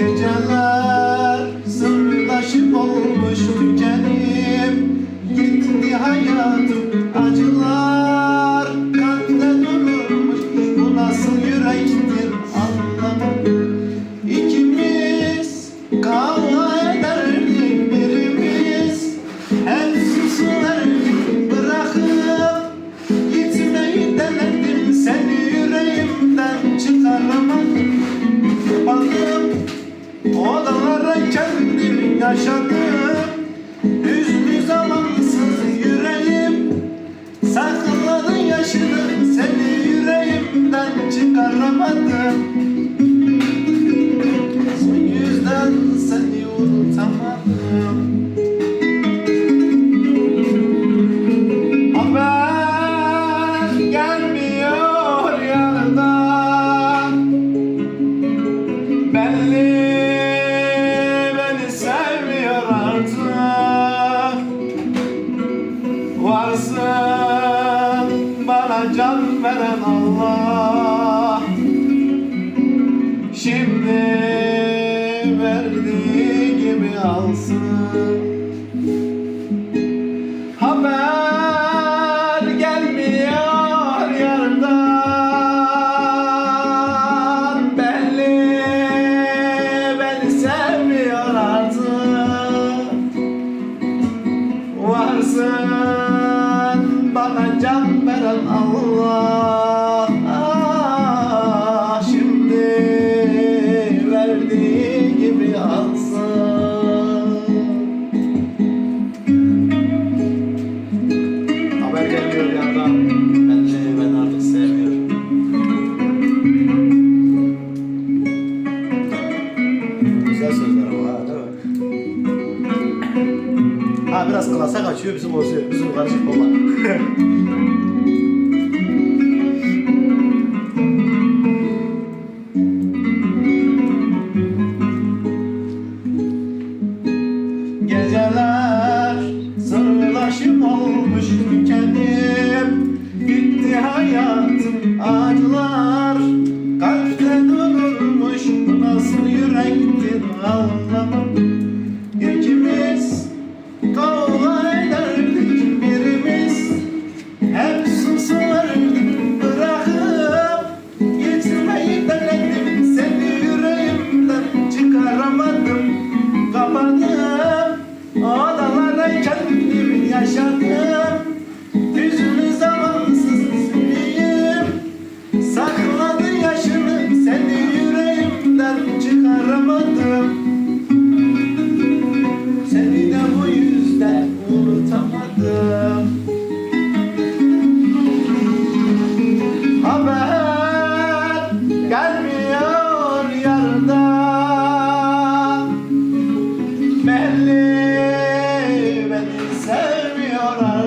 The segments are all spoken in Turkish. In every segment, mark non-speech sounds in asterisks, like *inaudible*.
geceler yaşadım. Üzdü zamansız yüreğim. Sakladın yaşını seni yüreğimden çıkaramadım. Bu yüzden seni unutamadım. Gelmiyor yanından Benliğim varsın bana can veren Allah. Şimdi verdiği gibi alsın. kaçıyor bizim o bizim karışık baba. *laughs*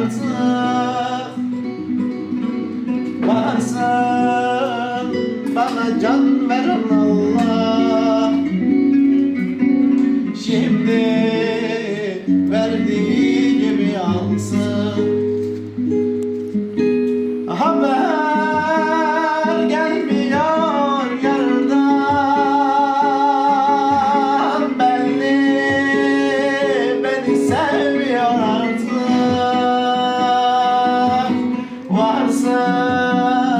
自。xa.